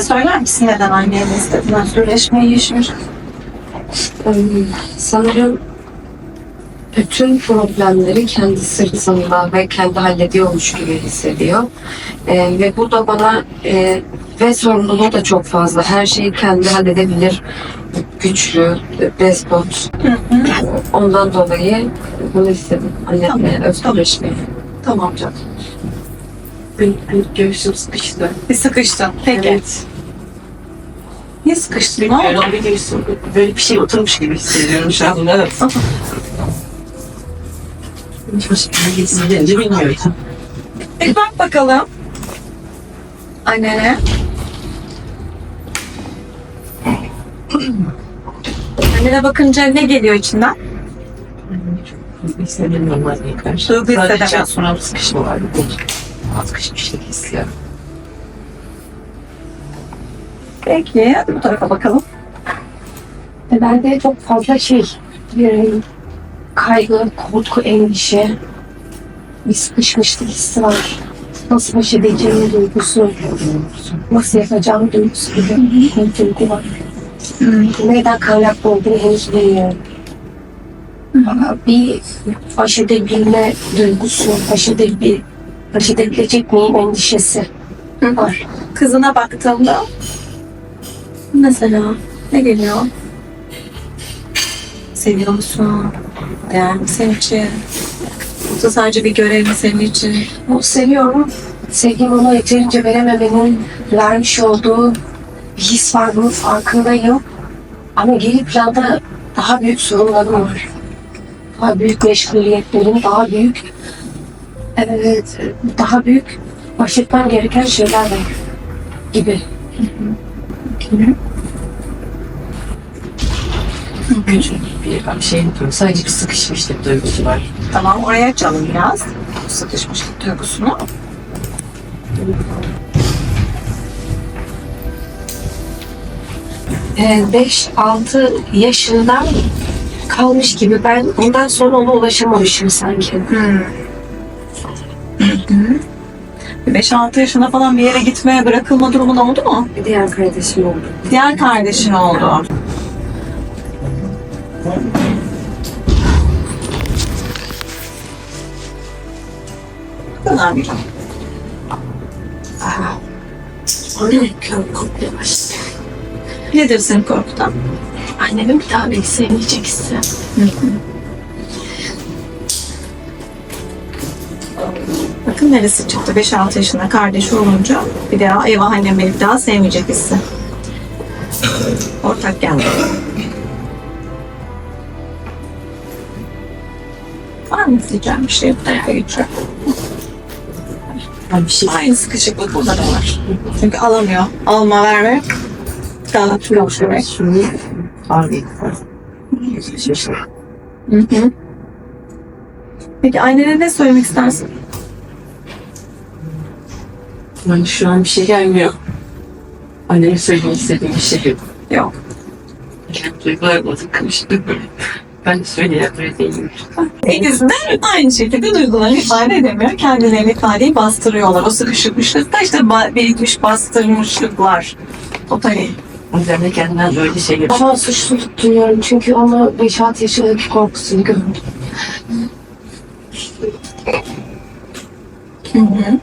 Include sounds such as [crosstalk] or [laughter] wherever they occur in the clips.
Söyler misin neden anneni istedin özgürleşmeyi? Ee, Sanırım bütün problemleri kendi sırtında ve kendi hallediyormuş gibi hissediyor. Ee, ve bu da bana e, ve sorumluluğu da çok fazla. Her şeyi kendi halledebilir. Güçlü, despot. Ondan dolayı bunu istedim. Annemle Tamam, özgürleşmeyi. Tamam canım. Benim göğsüm sıkıştı. Bir sıkıştın. Peki. Evet. Niye sıkıştın? Ne oldu? Bir göğsüm böyle bir şey oturmuş gibi hissediyorum şu anda. Evet. Gitsince bilmiyorum. Bir bak bakalım. Annene. Annene bakınca ne geliyor içinden? İstemiyorum vazgeçmeye karşı. Duygu hissedemiyorsun. sonra sıkışma var. Sıkışmışlık hissediyorum. Peki. Bu tarafa bakalım. Ve bende çok fazla şey, bir kaygı, korku, endişe, bir sıkışmışlık hissi var. Nasıl baş edeceğim duygusu, nasıl yapacağım duygusu gibi bir duygu var. Neden kaynaklı olduğunu henüz bilmiyorum. Ama bir baş edebilme duygusu, baş, edebil, baş edebilecek miyim endişesi var. Kızına baktığımda mesela ne geliyor? Seviyor musun? Değer mi senin için? Yoksa sadece bir görev mi senin için? Onu seviyorum. Sevgimi ona yeterince verememenin vermiş olduğu bir his var. Bunun farkındayım. Ama geri planda daha büyük sorunlarım var. Daha büyük meşguliyetlerim, daha büyük evet, daha büyük baş etmem gereken şeyler var gibi. Küçük bir şey yok. Sadece bir sıkışmışlık duygusu var. Tamam oraya açalım biraz. Sıkışmışlık duygusunu. Ee, 5-6 yaşında kalmış gibi ben ondan sonra ona ulaşamamışım sanki. Hmm. 5-6 yaşına falan bir yere gitmeye bırakılma durumun oldu mu? Bir diğer kardeşim oldu. Diğer kardeşin oldu. Bu kadar kör korkmaya başladı. Nedir seni korkutan? Annemin bir daha beni sevmeyecek hissi. Bakın neresi çıktı 5-6 yaşında kardeşi olunca bir daha eyvah annem beni bir daha sevmeyecek hissi. Ortak geldi. Var mı diyeceğim bir şey bu tarafa geçiyor. Bir şey Aynı sıkışıklık burada da var. Çünkü alamıyor. Alma verme. Şunu ağrıyı var. Şaşır. Hı hı. Peki annene ne söylemek istersin? Yani şu an bir şey gelmiyor. Anneme söylemek istediğim bir şey yok. Yok. Kendi duygularımla tıkmıştım. Ben de söyleyebilir değilim. İkisi de aynı şekilde duygularını ifade edemiyor. Kendilerini ifadeyi bastırıyorlar. O sıkışıkmışlıkta işte birikmiş bastırmışlıklar. O yüzden de kendimden böyle şey yok. Ama suçluluk duyuyorum çünkü onu 5-6 yaşındaki korkusunu gördüm. Hı hı.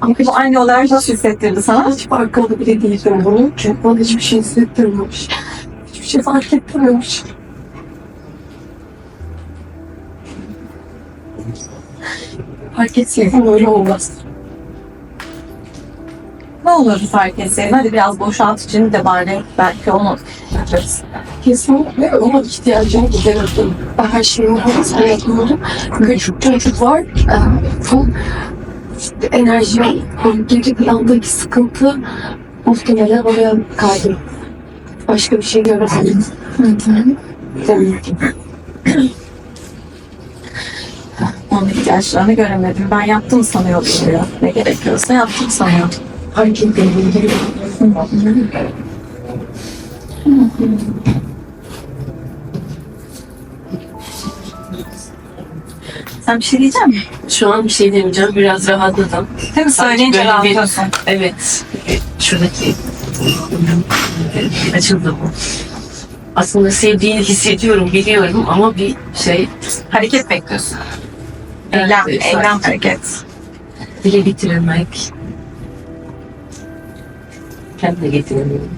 Ama bu aynı olarak nasıl hissettirdi sana? Hiç farkında bile değildim bunun. Çünkü bana hiçbir şey hissettirmemiş. Hiçbir şey fark ettirmemiş. Fark etseydim öyle olmaz. Ne olur fark etseydin. Hadi biraz boşalt içini de bari belki onu yaparız. Kesinlikle ona ihtiyacım giderirdim. Ben her şeyimi yapıyordum. Küçük çocuk var. Ee, Bu enerji, geri plandaki sıkıntı muhtemelen oraya kaydı. Başka bir şey göremedim. Demek ki. Onun ihtiyaçlarını göremedim. Ben yaptım sanıyordum diyor. Ne gerekiyorsa yaptım sanıyordum. Fark etmedim. Sen bir şey diyecek misin? Şu an bir şey demeyeceğim. Biraz rahatladım. Mi? Söyleyince böyle bir- rahatlıyorsun. Evet. Şuradaki açıldı bu. Aslında sevdiğini hissediyorum, biliyorum ama bir şey Hareket bekliyorsun. Evet, Eylem, evet, eylem sadece. hareket. dile getirilmek. Kendine getiremiyorum.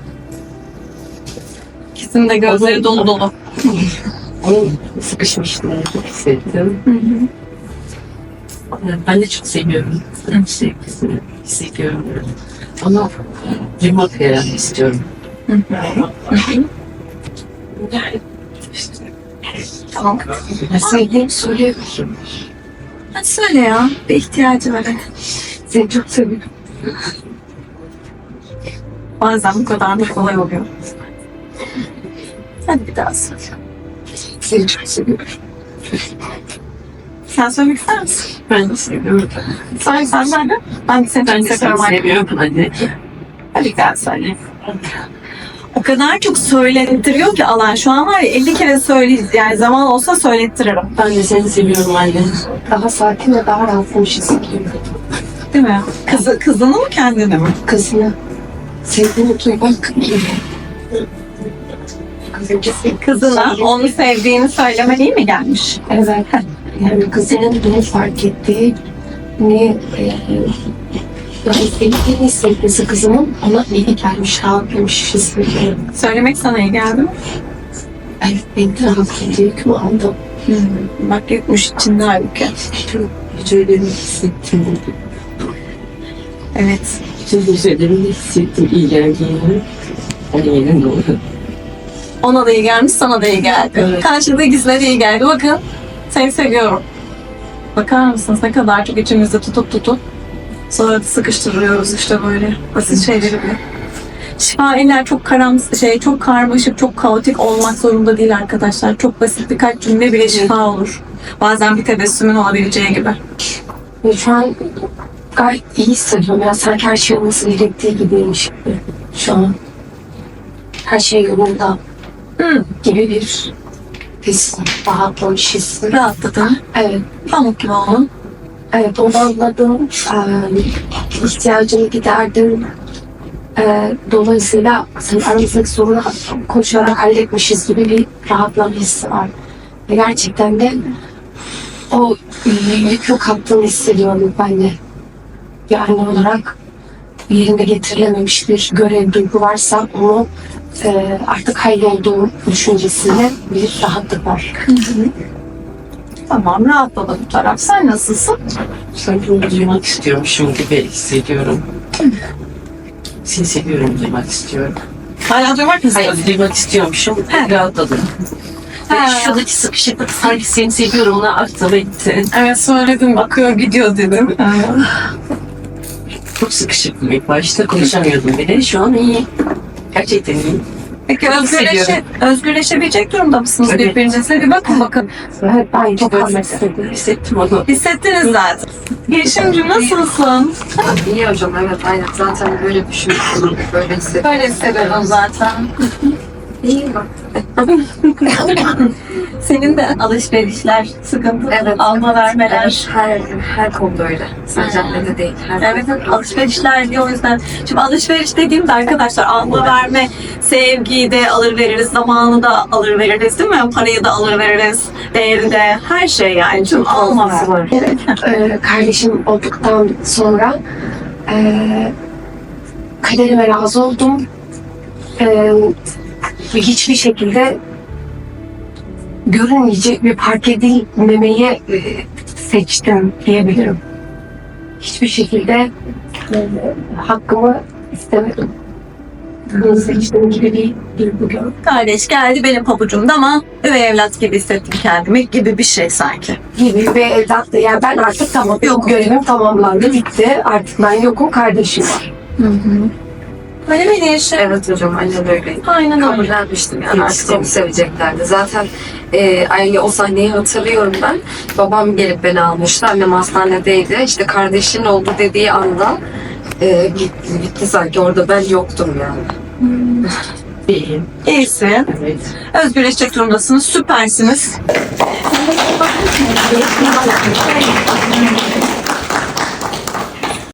İkisinin de gözleri dolu dolu. [laughs] Onun sıkışmışlığını hissettim. Yani Ben de çok seviyorum. Sevgisini hissediyorum. Ama remote veren istiyorum. Yani işte Tamam. Sevdiğimi söyleyebilirim. Hadi söyle ya. Bir ihtiyacı var. Seni çok seviyorum. Bazen bu kadar da kolay oluyor. Hadi bir daha. Seni çok seviyorum. Sen söylemek ister misin? ben de seviyorum. Sen, sen? Ben de Ben çok de seni seviyorum. Hadi. seviyorum hadi. Hadi gel söyle. O kadar çok söylettiriyor ki alan. Şu an var ya 50 kere söyleyiz. Yani zaman olsa söylettiririm. Ben de seni seviyorum anne. Daha sakin ve daha rahatlamış hissediyorum. Değil mi? Kızı, kızını mı kendini mi? Kızını sevdiğini duymak iyi. Kızına onu sevdiğini söyleme değil mi gelmiş? Evet. Yani kızının bunu fark ettiği ne e, yani sevdiğini hissetmesi kızının ona iyi gelmiş, rahatlamış hissediyorum. Söylemek sana iyi geldi mi? Evet, beni de rahatlatıcı hükmü aldım. Bak yutmuş içinde halbuki. Hücrelerimi hissettim. Evet. Bütün hücrelerimi hissettim iyi geldiğini. Onun yerinde oldu. Ona da iyi gelmiş, sana da iyi geldi. Evet. Karşıda de iyi geldi. Bakın, seni seviyorum. Bakar mısınız ne kadar çok içimizde tutup tutup sonra sıkıştırıyoruz işte böyle basit şeyleri bile. Şifa eller çok karamsız, şey çok karmaşık, çok kaotik olmak zorunda değil arkadaşlar. Çok basit birkaç cümle bile şifa olur. Bazen bir tebessümün olabileceği gibi. Şu an gayet iyi hissediyorum. Yani sanki her şey olması gerektiği gibiymiş gibi şu an. Her şey yolunda Hı. gibi bir his, rahatlamış his. Rahatladın. Evet, Pamuk gibi oldun. evet onu anladım. Ee, ihtiyacını giderdim. Ee, dolayısıyla sen aramızdaki sorunu konuşarak halletmişiz gibi bir rahatlama hissi var. Ve gerçekten de o e, yükü kalktığını hissediyorum ben de. Bir anne olarak yerine getirilememiş bir görev duygu varsa onu e, artık hallolduğu düşüncesiyle bir rahatlık var. Tamam rahatladı bu taraf. Sen nasılsın? Sanki onu duymak istiyormuşum gibi hissediyorum. Seni seviyorum duymak istiyorum. Hala duymak mı Hayır istiyorsun? duymak istiyormuşum. He. Rahatladım. Ha. şuradaki sıkışıklık sanki seni seviyorumla aktı etti. Evet söyledim. Akıyor gidiyor dedim. Çok sıkışıktım ilk başta. Konuşamıyordum bile. Şu an iyi. Gerçekten iyi. Peki Hissediyorum. özgürleşe, özgürleşebilecek durumda mısınız Evet. birbirinize? Bir bakın bakın. Evet, ben çok Çok hissediyorum. Hissettim onu. Hissettiniz zaten. Yeşimci nasılsın? İyi hocam evet aynen zaten böyle düşünüyorum böyle hissediyorum. Böyle hissediyorum zaten. İyi bak. [laughs] Senin de alışverişler, sıkıntı, Evet. alma vermeler. Her, her konuda öyle. Sadece annede değil. Her Evet, evet alışverişler diye o yüzden. Şimdi alışveriş dediğimde arkadaşlar alma verme, sevgiyi de alır veririz, zamanı da alır veririz değil mi? Parayı da alır veririz, değeri de, her şey yani. Çok alma fazlası ver. var. [laughs] Ee, kardeşim olduktan sonra ee, kaderime razı oldum. Ee, ve hiçbir şekilde görünmeyecek ve fark edilmemeyi ee, seçtim diyebilirim. Hiçbir şekilde ee, hakkımı istemedim. Bunu seçtiğim gibi bir duygu gördüm. Kardeş geldi benim pabucumda ama üvey evlat gibi hissettim kendimi gibi bir şey sanki. gibi ve evlat da yani ben artık tamam yok görevim tamamlandı bitti artık ben yokum kardeşim var. Öyle mi Yeşim? Evet hocam aynen öyle. Aynen öyle. Kabullenmiştim yani artık onu seveceklerdi. Zaten e, aynı o sahneyi hatırlıyorum ben. Babam gelip beni almıştı. Annem hastanedeydi. İşte kardeşin oldu dediği anda e, bitti, bitti sanki. Orada ben yoktum yani. İyiyim. İyisin. Evet. Özgürleşecek durumdasınız. Süpersiniz.